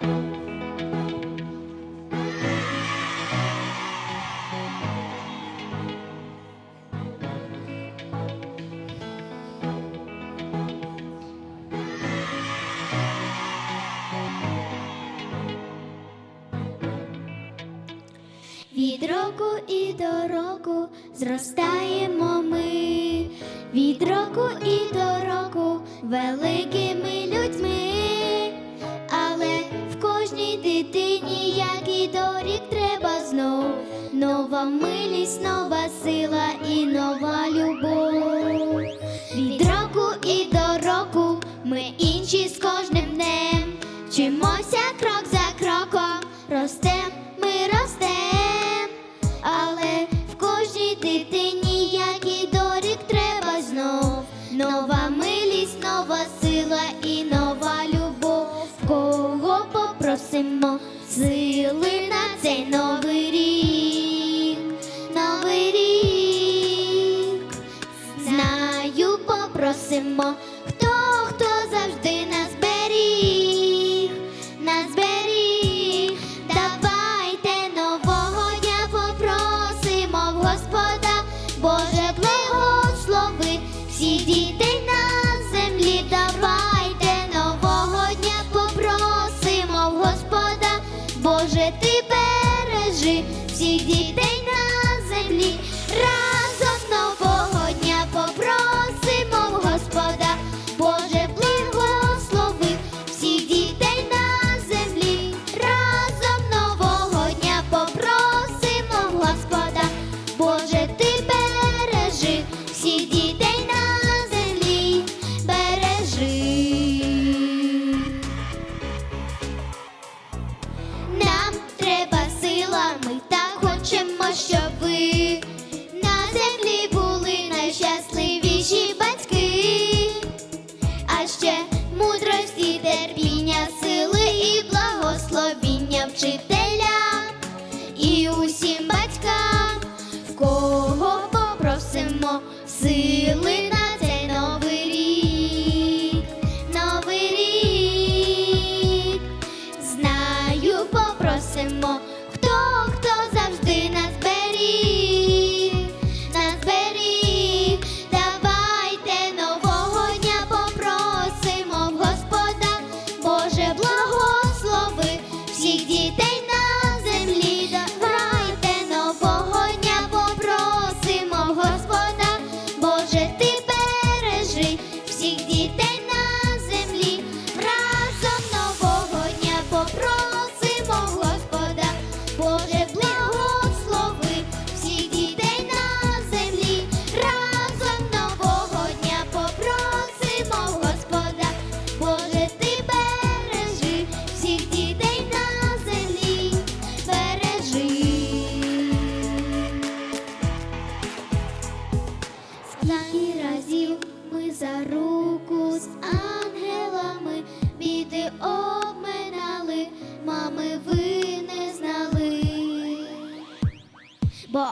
Від року і до року зростаємо ми, від року і до року великими людьми, дитині, як і дорік, треба знов. Нова милість, нова сила і нова любов. Від року і до року ми інші з кожним днем, вчимося крок за кроком, ростем, ми ростем, але в кожній дитині, попросимо сили на цей новий рік, новий рік. Знаю, попросимо, хто, хто завжди нас беріг, нас беріг. Давайте нового дня попросимо в Господа, Боже, благослови всіх дітей на бережи всіх дітей на землі. cheap. Скільки разів. Ми за руку з ангелами біди обминали, мами ви не знали, бо